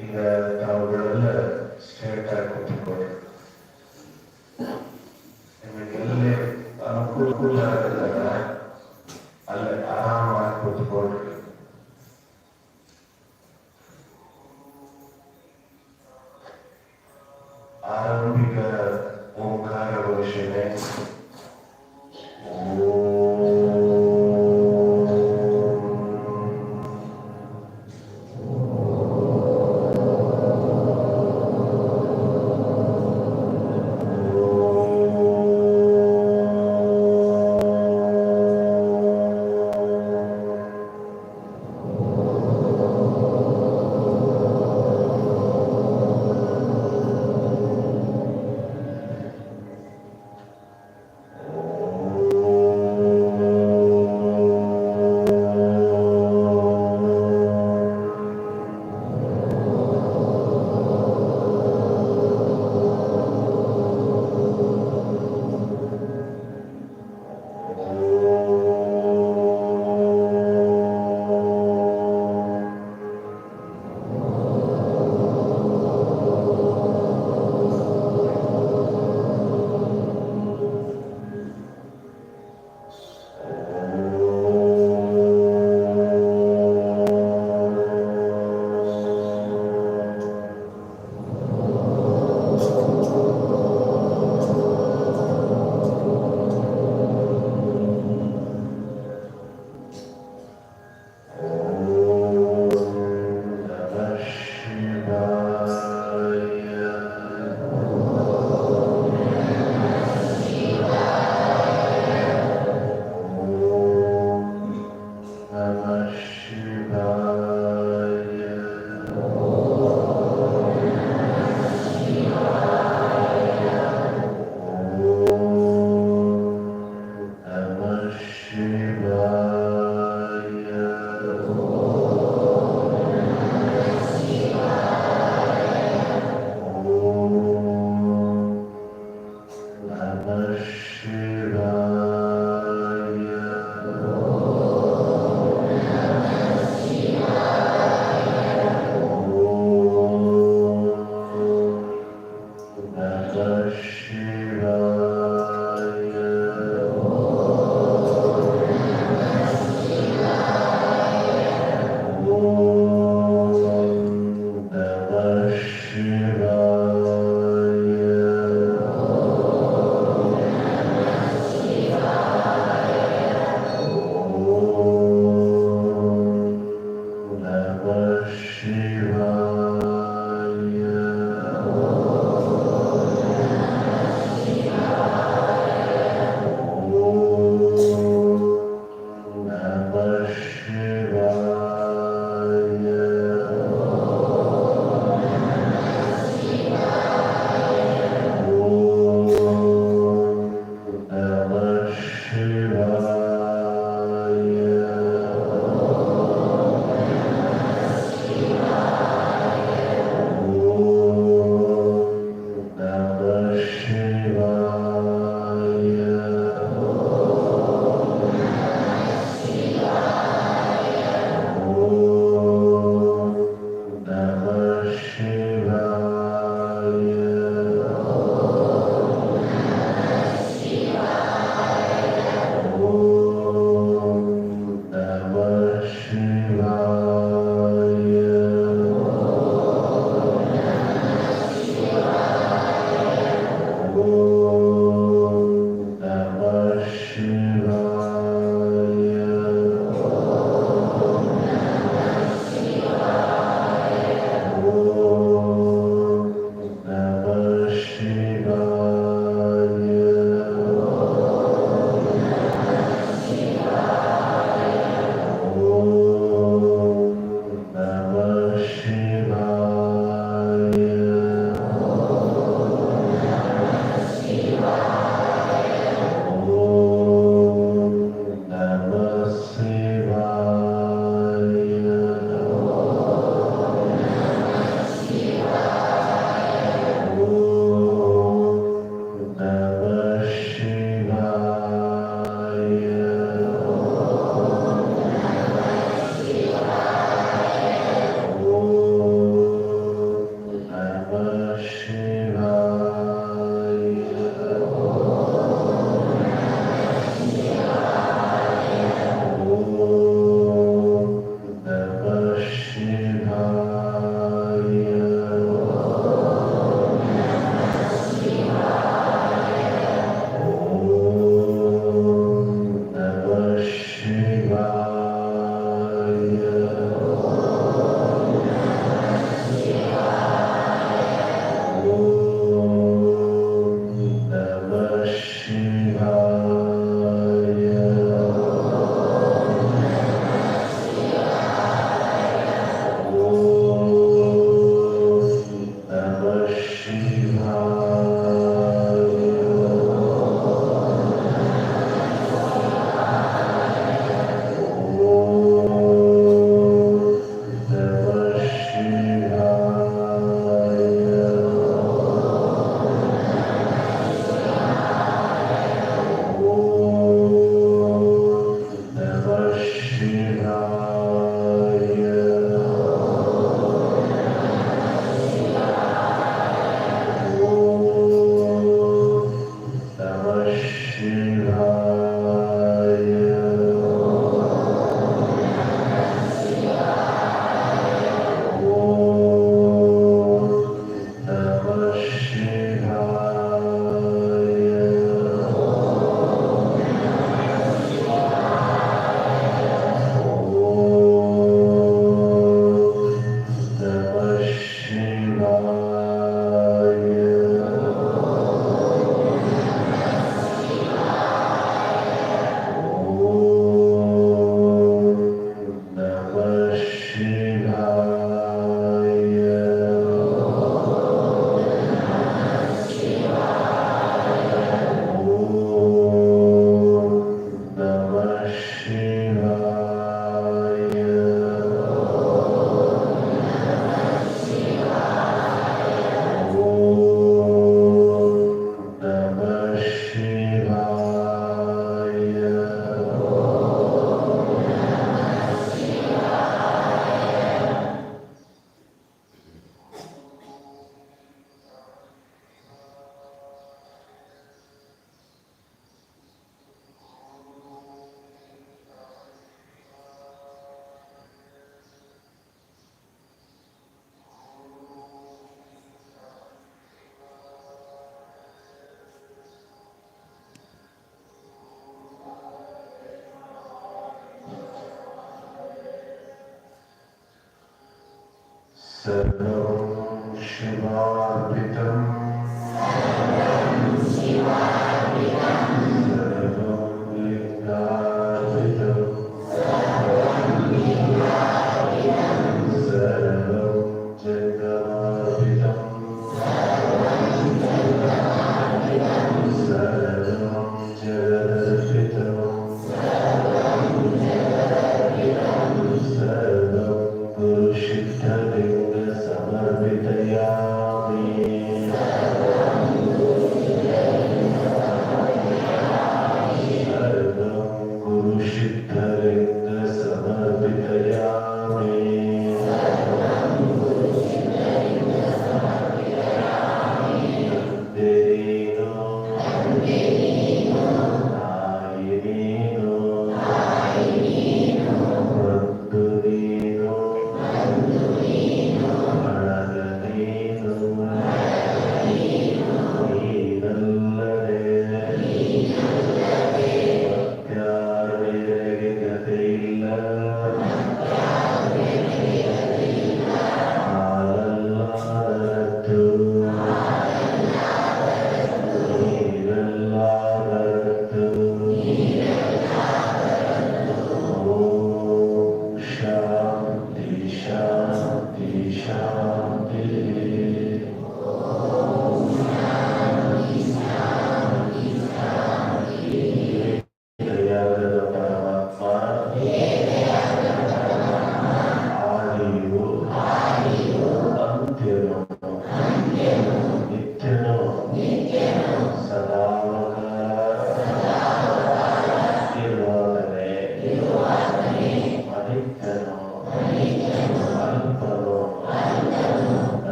இந்த 是 सर्वं शिवार्पितम्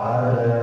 啊。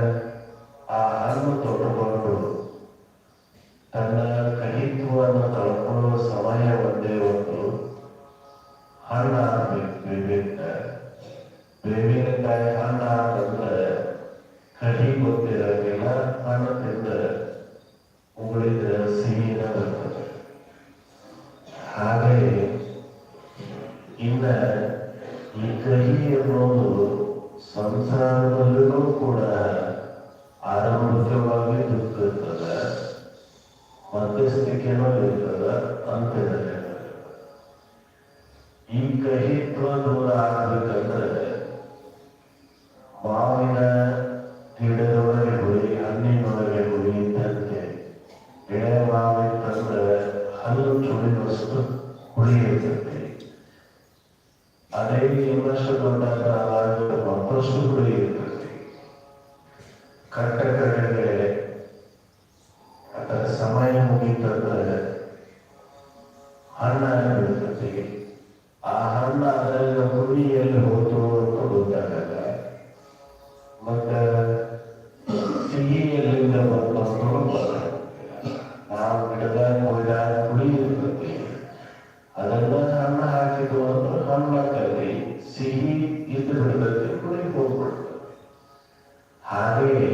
ಹಾಗೆಯೇ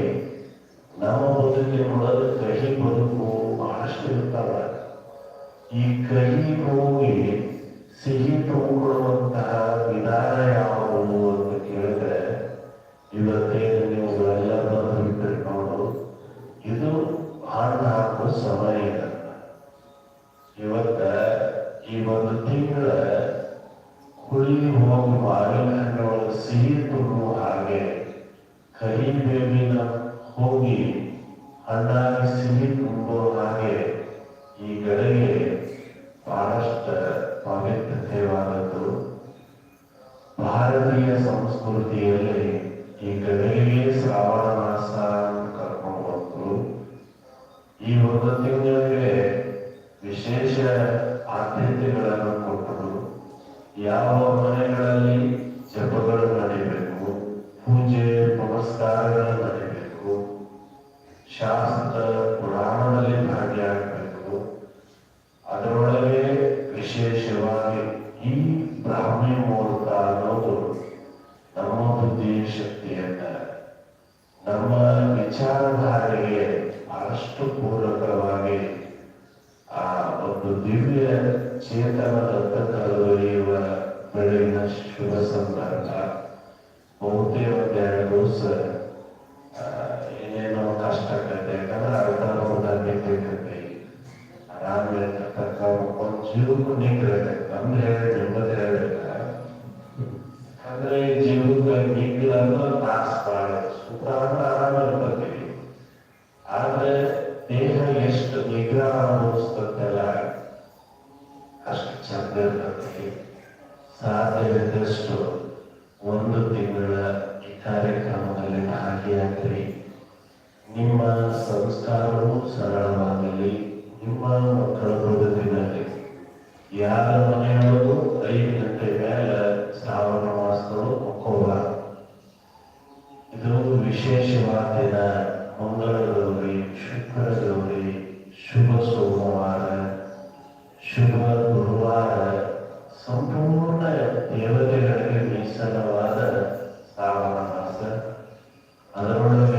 ನಮ್ಮ ಬದುಕಿನೊಳಗೆ ಕಹಿ ಬದುಕು ಬಹಳಷ್ಟು ಇರ್ತಾವ. ಈ ಕಹಿ ನೋವಿಗೆ ಸಿಹಿ ತುಂಬಿಕೊಳ್ಳುವಂತಹ ವಿಧಾನ ಯಾವುದು ಅಂತ ಕೇಳಿದ್ರೆ, ಇವತ್ತೆ ನೀವು ಎಲ್ಲ ಬಂದ್ಬಿಟ್ಟು ನೋಡು ಇದು ಹಣ್ಣು ಹಾಕುವ ಸಮಯ ಇವತ್ತ ಈ ಒಂದು ತಿಂಗಳ ಹುಳಿ ಹೋಗಿ ಮಾವಿನ ಹಣ್ಣು ಸಿಹಿ ತುಂಬುವ ಕರಿಬೇವಿನ ಹೋಗಿ ಹಣ್ಣಾಗಿ ಸಿಹಿ ತುಂಬೋ ಹಾಗೆ ಈ ಗಡಿಗೆ ಬಹಳಷ್ಟು ಪಾವಿತ್ರ್ಯವಾದದ್ದು ಭಾರತೀಯ ಸಂಸ್ಕೃತಿಯಲ್ಲಿ ಈ ಗಡಿಗೆಯೇ Senhor, conecta ವಿಶೇಷವಾದ ದಿನ ಮಂಗಳ ಶುಕ್ರ ಗೌರಿ ಶುಭ ಸೋಮವಾರ, ಶುಭ ಗುರುವಾರ, ಸಂಪೂರ್ಣ ದೇವತೆಗಳಿಗೆ ಮೀಸಲವಾದ ಶ್ರಾವಣ ಮಾಸ ಅದರೊಳಗೆ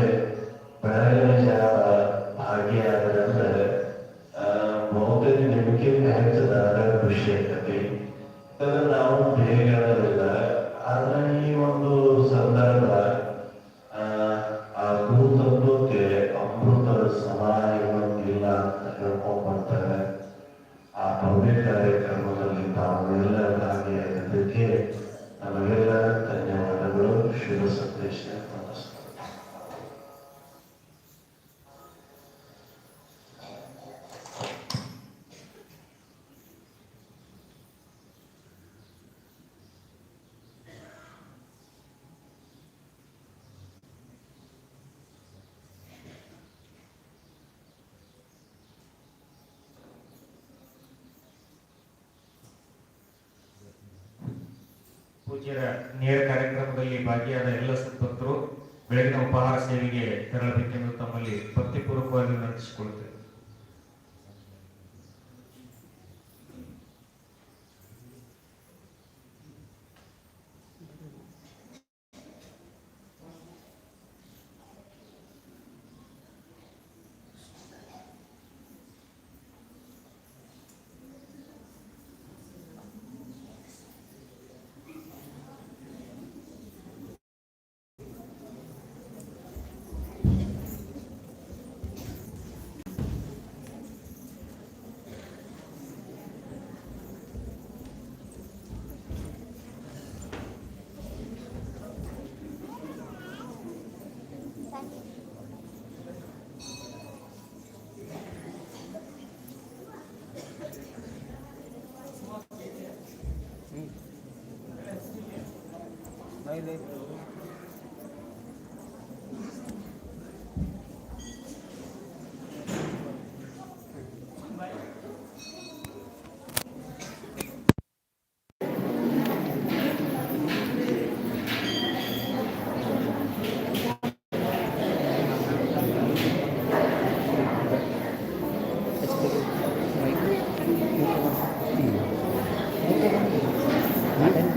ಪೂಜ್ಯರ ನೇರ ಕಾರ್ಯಕ್ರಮದಲ್ಲಿ ಭಾಗಿಯಾದ ಎಲ್ಲ ಸದ್ಭಕ್ತರು ಬೆಳಗಿನ ಉಪಹಾರ ಸೇವೆಗೆ ತೆರಳಬೇಕೆಂದು ತಮ್ಮಲ್ಲಿ ಭಕ್ತಿಪೂರ್ವಕವಾಗಿ ವಿನಂತಿಸಿಕೊಳ್ಳುತ್ತೇವೆ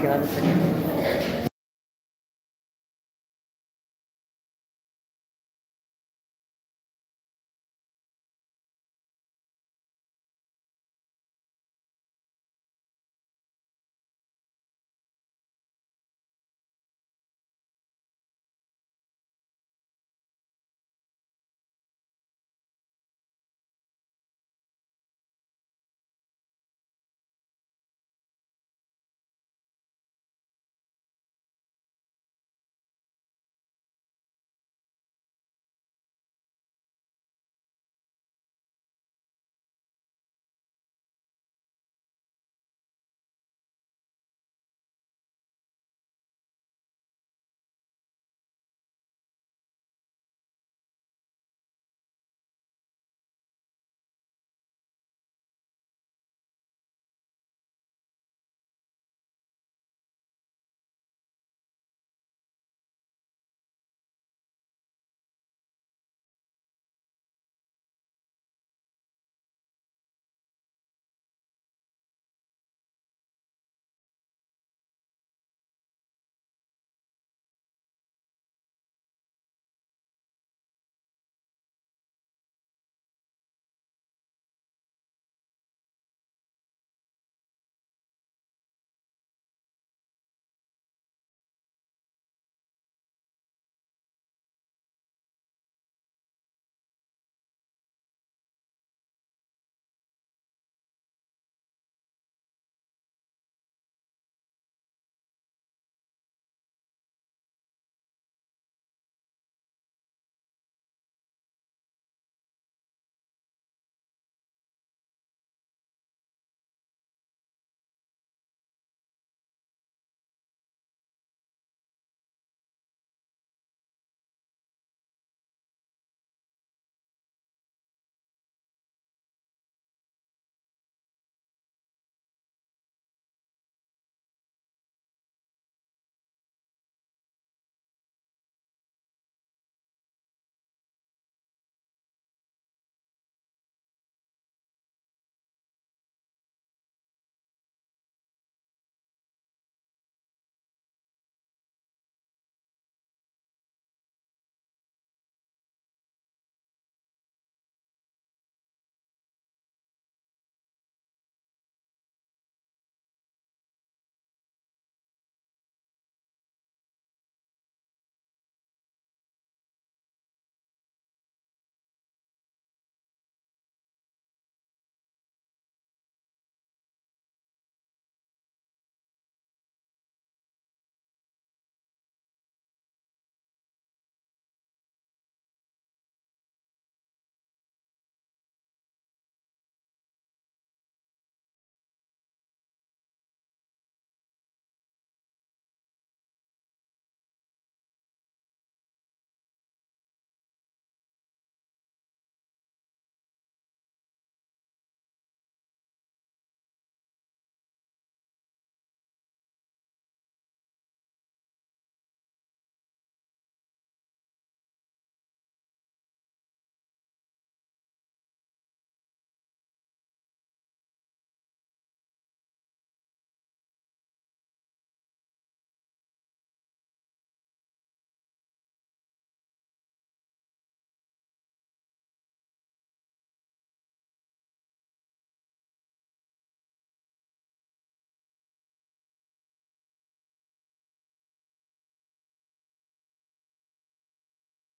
Gracias.